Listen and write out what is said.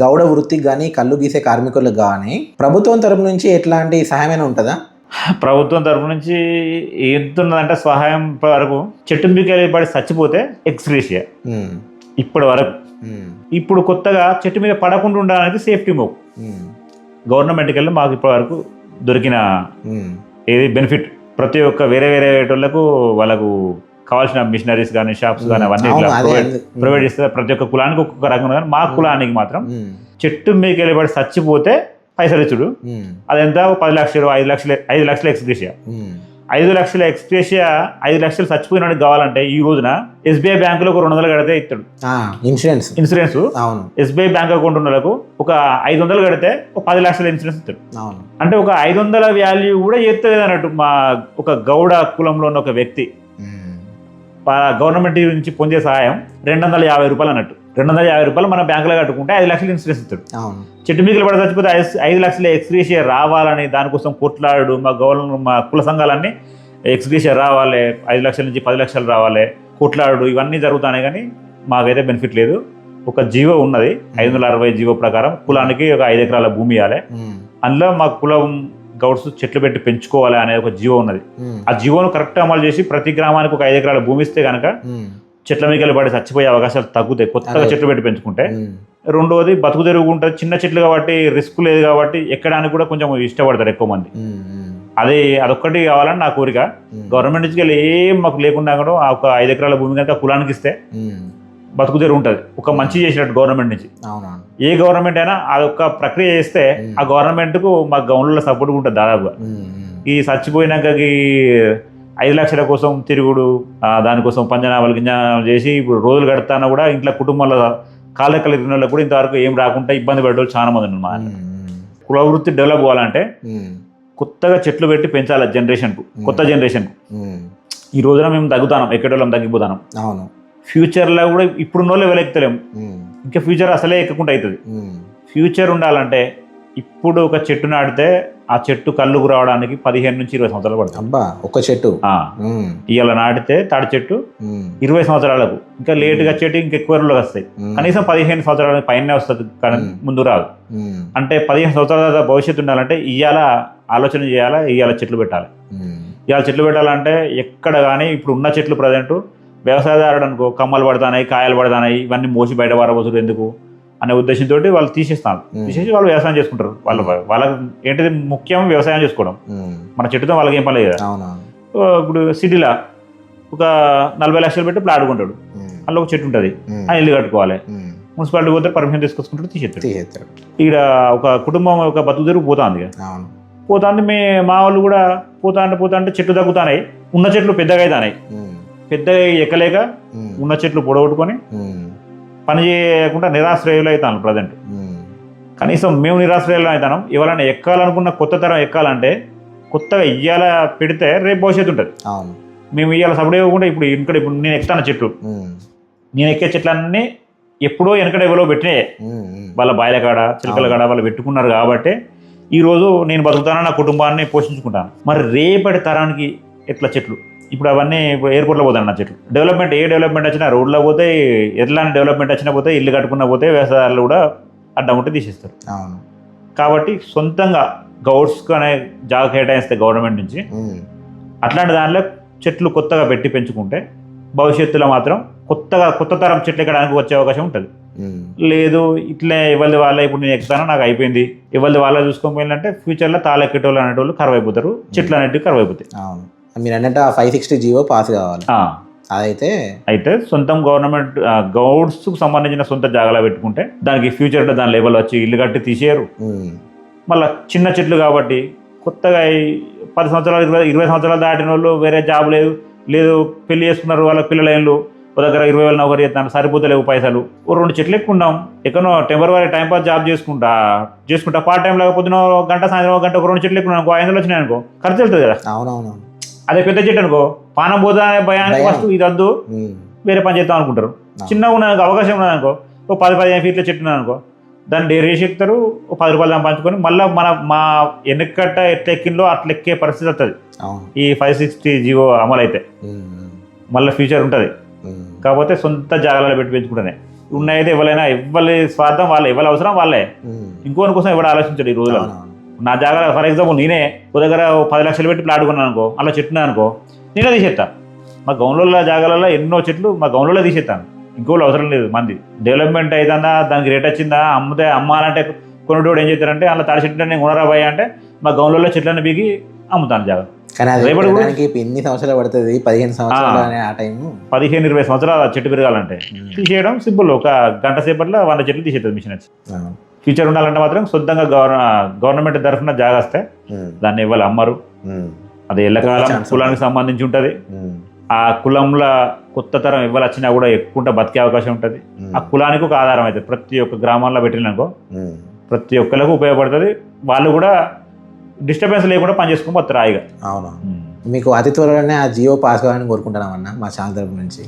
గౌడ వృత్తికి కానీ కళ్ళు గీసే కార్మికులకు కానీ ప్రభుత్వం తరపు నుంచి ఎట్లాంటి సహాయమైనా ఉంటుందా? ప్రభుత్వం తరపు నుంచి ఎంత ఉన్నదంటే సహాయం వరకు చెట్టు మీకు పడి చచ్చిపోతే ఎక్స్గ్రేషియా. ఇప్పటి వరకు. ఇప్పుడు కొత్తగా చెట్టు మీద పడకుండా ఉండడానికి సేఫ్టీ మూవ్ ఉమ్, గవర్నమెంట్కి వెళ్ళి మాకు ఇప్పటి వరకు దొరికిన ఏది బెనిఫిట్? ప్రతి ఒక్క వేరే వేరే వాళ్ళకు వాళ్ళకు కావాల్సిన మిషనరీస్ కానీ షాప్స్ కానీ అవన్నీ ప్రొవైడ్ అంది. ప్రొవైడ్ చేస్తే ప్రతి ఒక్క కులానికి ఒక్కొక్క రకంగా కానీ మా కులానికి మాత్రం చెట్టు మీకు వెళ్ళబడి చచ్చిపోతే పైసలు ఇచ్చుడు. అదెంత పది లక్షలు ఐదు లక్షలు ఐదు లక్షల ఎక్స్గ్రేషియా. ఉమ్, ఐదు లక్షల ఎక్స్గ్రేషియా ఐదు లక్షలు చచ్చిపోయినాడికి కావాలంటే ఈ రోజున ఎస్బీఐ బ్యాంకులో ఒక రెండు వందలు కడితే ఇస్తాడు. ఇన్సూరెన్స్ ఇన్సూరెన్స్ అవును. ఎస్బీఐ బ్యాంక్ అకౌంట్ ఉన్న వాళ్ళకు ఒక ఐదు వందలు కడితే ఒక పది లక్షల ఇన్సూరెన్స్ ఇస్తాడు. అంటే ఒక ఐదు వందల వాల్యూ కూడా చేస్తలేదు అన్నట్టు మా ఒక గౌడ కులంలో ఉన్న ఒక వ్యక్తి గవర్నమెంట్ నుంచి పొందే సహాయం రెండు వందల యాభై రూపాయలు అన్నట్టు. రెండు వందల యాభై రూపాయలు మన బ్యాంకులో కట్టుకుంటే ఐదు లక్షలు ఇన్సూరెన్స్ ఇస్తాడు చెట్టు మీకలు పడి చచ్చిపోతే ఐదు ఐదు లక్షల ఎక్స్గ్రేషియా రావాలని దానికోసం కొట్లాడు మా గవర్నమెంట్ మా కుల సంఘాలన్నీ ఎక్స్గ్రేషియా రావాలి ఐదు లక్షల నుంచి పది లక్షలు రావాలి కొట్లాడు ఇవన్నీ జరుగుతున్నాయి కానీ మాకైతే బెనిఫిట్ లేదు. ఒక జీవో ఉన్నది ఐదు వందల అరవై జీవో ప్రకారం కులానికి ఒక ఐదు ఎకరాల భూమి ఇవ్వాలి. అందులో మా కులం గౌడ్స్ చెట్లు పెట్టి పెంచుకోవాలి అనే ఒక జీవో ఉన్నది. ఆ జీవోను కరెక్ట్ అమలు చేసి ప్రతి గ్రామానికి ఒక ఐదు ఎకరాల భూమి ఇస్తే కనుక చెట్ల మీకలు పడి చచ్చిపోయే అవకాశాలు తగ్గుతాయి. కొత్తగా. చెట్లు పెట్టి పెంచుకుంటే. రెండవది బతుకు తెరుగు ఉంటుంది. చిన్న చెట్లు కాబట్టి రిస్క్ లేదు కాబట్టి ఎక్కడానికి కూడా కొంచెం ఇష్టపడతారు ఎక్కువ మంది. అదే అదొక్కటి కావాలని నా కోరిక. గవర్నమెంట్ నుంచి వెళ్ళి ఏం మాకు లేకుండా కూడా ఆ ఒక ఐదు ఎకరాల భూమి కనుక కులానికి ఇస్తే ఉమ్, బతుకు తెరుగు ఉంటుంది. ఒక మంచి చేసినట్టు గవర్నమెంట్ నుంచి. ఏ గవర్నమెంట్ అయినా అదొక ప్రక్రియ చేస్తే. ఆ గవర్నమెంట్కు మా గవర్నర్లో సపోర్ట్ ఉంటుంది దాదాపుగా. ఈ చచ్చిపోయినాక ఈ ఐదు లక్షల కోసం తిరుగుడు దానికోసం పంజనామాలు గింజనామాలు చేసి ఇప్పుడు రోజులు గడతానా కూడా ఇంట్లో కుటుంబాల కాళ్ళెక్కలు తిరిగిన వాళ్ళకి కూడా ఇంతవరకు ఏం రాకుండా ఇబ్బంది పడే వాళ్ళు చాలా మంది ఉన్నారు మా దాంట్లో. ఉమ్, కుల వృత్తి డెవలప్ అవ్వాలంటే కొత్తగా చెట్లు పెట్టి పెంచాలి జనరేషన్కు కొత్త జనరేషన్కు ఈ రోజున మేము తగ్గుతాం ఎక్కడోళ్ళం తగ్గిపోతాం అవును. ఫ్యూచర్లో కూడా ఇప్పుడున్న వాళ్ళు వెలెక్కుతలేం ఉమ్, ఇంకా ఫ్యూచర్ అసలే ఎక్కకుండా అవుతుంది ఫ్యూచర్ ఉండాలంటే ఇప్పుడు ఒక చెట్టు నాటితే ఆ చెట్టు కళ్ళుకు రావడానికి పదిహేను నుంచి ఇరవై సంవత్సరాలు పడుతుంది. అబ్బా ఒక్క చెట్టు. ఇవాళ నాటితే తాడి చెట్టు ఇరవై సంవత్సరాలకు. ఇంకా లేటుగా చెట్టు ఇంకా ఎక్కువ రోజులు వస్తాయి. కనీసం పదిహేను సంవత్సరాల పైన వస్తుంది కానీ. ముందు రాదు. అంటే పదిహేను సంవత్సరాల భవిష్యత్తు ఉండాలంటే ఇవాళ ఆలోచన చేయాలా ఇవాళ చెట్లు పెట్టాలి. ఇవాళ చెట్లు పెట్టాలంటే ఎక్కడ కానీ ఇప్పుడు ఉన్న చెట్లు ప్రజెంట్ వ్యవసాయదారుడు అనుకో కమ్మలు పడతాయి కాయలు పడతాయి ఇవన్నీ మోసి బయట పారబోతుడు ఎందుకు అనే ఉద్దేశంతో వాళ్ళు తీసేస్తాను. మ్మ్. తీసేసి వాళ్ళు వ్యవసాయం చేసుకుంటారు. వాళ్ళ వాళ్ళకి ఏంటిది ముఖ్యం వ్యవసాయం చేసుకోవడం? మన చెట్టుతో వాళ్ళకి ఏం పని లేదు? కదా. ఇప్పుడు సిటీలో ఒక నలభై లక్షలు పెట్టి ప్లాట్ కొంటాడు. అందులో ఒక చెట్టు ఉంటుంది. ఆ ఇల్లు కట్టుకోవాలి. మున్సిపాలిటీ పోతే పర్మిషన్ తీసుకొచ్చుకుంటాడు తీసేస్తాడు. ఇక్కడ ఒక కుటుంబం ఒక బతుకు తెరుగు పోతుంది పోతాంది మే మా వాళ్ళు కూడా పోతా అంటే పోతా అంటే చెట్లు తగ్గుతాయి ఉన్న చెట్లు పెద్దగా అవుతాయి పెద్దగా ఎక్కలేక ఉన్న చెట్లు పొడగొట్టుకొని పని చేయకుండా నిరాశ్రయులు అవుతాను ప్రజెంట్. కనీసం మేము నిరాశ్రయులు అవుతాం ఎవరైనా ఎక్కాలనుకున్న కొత్త తరం ఎక్కాలంటే కొత్తగా ఇయ్యాల పెడితే రేపు భవిష్యత్తు ఉంటుంది. మేము ఇయ్యాల సపడే ఇవ్వకుండా ఇప్పుడు ఇక్కడ ఇప్పుడు నేను ఎక్కుతాను చెట్లు. నేను ఎక్కే చెట్లన్నీ ఎప్పుడో వెనకడ ఎవరో పెట్టినాయే. వాళ్ళ బాయిల కాడ చిలకల కాడ వాళ్ళు పెట్టుకున్నారు కాబట్టి ఈ రోజు నేను బతుకుతాను నా కుటుంబాన్ని పోషించుకుంటాను. మరి రేపటి తరానికి ఎట్లా చెట్లు? ఇప్పుడు అవన్నీ ఎయిర్పోర్ట్లో పోతాను నా చెట్లు. డెవలప్మెంట్ ఏ డెవలప్మెంట్ వచ్చినా రోడ్లో పోతే ఎట్లాంటి డెవలప్మెంట్ వచ్చినా పోతే ఇల్లు కట్టుకున్నా పోతే వ్యవసాయాలు కూడా అడ్డం ఉంటే తీసేస్తారు. అవును. కాబట్టి సొంతంగా గౌడ్స్కి అనే జాగా కేటాయిస్తే గవర్నమెంట్ నుంచి అట్లాంటి దానిలో చెట్లు కొత్తగా పెట్టి పెంచుకుంటే భవిష్యత్తులో మాత్రం కొత్తగా కొత్త తరం చెట్లు ఎక్కడానికి వచ్చే అవకాశం ఉంటుంది. లేదు ఇట్లే ఎవరిది వాళ్ళ ఇప్పుడు నేను ఎక్కుతానో నాకు అయిపోయింది. ఎవరిది వాళ్ళ చూసుకొని పోయిందంటే ఫ్యూచర్లో తాళెక్కేటోళ్ళు అనేటోళ్ళు కరువు అయిపోతారు చెట్లు అనేటివి కరువు అయిపోతాయి అవును. మీరు అన్నట్టు ఆ ఫైవ్ సిక్స్టీ జీవో పాస్ కావాలి. అదైతే అయితే సొంతం గవర్నమెంట్ గౌడ్స్కు సంబంధించిన సొంత జాగాలో పెట్టుకుంటే దానికి ఫ్యూచర్లో దాని లెవెల్ వచ్చి ఇల్లు కట్టి తీసేయరు. మళ్ళీ చిన్న చెట్లు కాబట్టి కొత్తగా పది సంవత్సరాలు ఇరవై ఇరవై సంవత్సరాలు దాటిన వాళ్ళు వేరే జాబ్ లేదు లేదు పెళ్ళి చేసుకున్నారు వాళ్ళ పిల్లలు ఒక దగ్గర ఇరవై వేల నౌకరీ చేస్తాను సరిపోతలేవు పైసలు. ఓ రెండు చెట్లు ఎక్కున్నాం ఎక్కడో టెంపరీ టైం పాస్ జాబ్ చేసుకుంటా చేసుకుంటా పార్ట్ టైం లేకపోతే ఒక గంట సాయంత్రం ఒక గంట ఒక రెండు చెట్లు ఎక్కున్నాను ఐదు వందలు వచ్చినాయి అనుకో ఖర్చు వెళ్తుంది కదా. అవునవునవును. అదే పెద్ద చెట్టు అనుకో. పానం పోతా భయానికి భయం. ఫస్ట్ ఇది వద్దు వేరే పని చేద్దాం అనుకుంటారు. చిన్నగా ఉన్నదానికి అవకాశం ఉన్నదనుకో ఓ పది పదిహేను ఫీట్ల చెట్టు ఉన్నదనుకో దాన్ని డేర్ ఎక్కుతారు ఓ పది రూపాయలు దాన్ని పంచుకొని మళ్ళీ మన మా ఎన్నికట్ట ఎట్లా ఎక్కిందో అట్లా ఎక్కే పరిస్థితి వస్తుంది ఈ ఫైవ్ సిక్స్టీ జీవో అమలు అయితే మళ్ళీ ఫ్యూచర్ ఉంటుంది. కాకపోతే సొంత జాగాలలో పెట్టి పెంచుకుంటేనే. ఉన్నదైతే ఎవరైనా ఎవరి స్వార్థం వాళ్ళే ఎవరి అవసరం వాళ్ళే. ఇంకోని కోసం ఎవరు ఆలోచించాడు ఈ రోజుల్లో. అవునవును. నా జాగా ఫర్ ఎగ్జాంపుల్ నేనే ఒక దగ్గర ఓ పది లక్షలు పెట్టి ప్లాట్ కొన్నాను అనుకో అలా చెట్టున్నా అనుకో నేనే తీసేస్తా మా గౌన్ల జాగాలలో ఎన్నో చెట్లు మా గౌన్లలో తీసేస్తాను ఇంకోళ్ళు అవసరం లేదు మంది. డెవలప్మెంట్ అవుతుందా దానికి రేట్ వచ్చిందా అమ్మితే అమ్మాలంటే కొనుటోడు ఏం చేస్తారంటే అలా తాడి చెట్లు నేను కొనరా పోయా అంటే మా గౌన్లలో చెట్లను బీగి అమ్ముతాను జాగా ఎన్ని సంవత్సరాలు పడుతుంది? పదిహేను సంవత్సరాలు అనే ఆ టైం పదిహేను ఇరవై సంవత్సరాలు చెట్టు పెరగాలంటే. తీసేయడం సింపుల్. ఒక గంట సేపట్లో వంద చెట్లు తీసేస్తుంది మిషన్ వచ్చి. ఫ్యూచర్ ఉండాలంటే మాత్రం సొంతంగా గవర్న గవర్నమెంట్ తరఫున జాగా వస్తే దాన్ని ఇవ్వాలి అమ్మరు. అది ఎల్లకాలం కులానికి సంబంధించి ఉంటుంది. ఆ కులంలో కొత్త తరం ఇవ్వాలి వచ్చినా కూడా ఎక్కువ బతికే అవకాశం ఉంటుంది. ఆ కులానికి ఒక ఆధారం అవుతుంది ప్రతి ఒక్క గ్రామాల్లో పెట్టినాకో ప్రతి ఒక్కరికి ఉపయోగపడుతుంది. వాళ్ళు కూడా డిస్టర్బెన్స్ లేకుండా పని చేసుకొని పోతారు హాయిగా. అవును? మీకు అతి త్వరలోనే ఆ జియో పాస్ కావాలని కోరుకుంటున్నామన్న మా ఛానల్ తరపు నుంచి.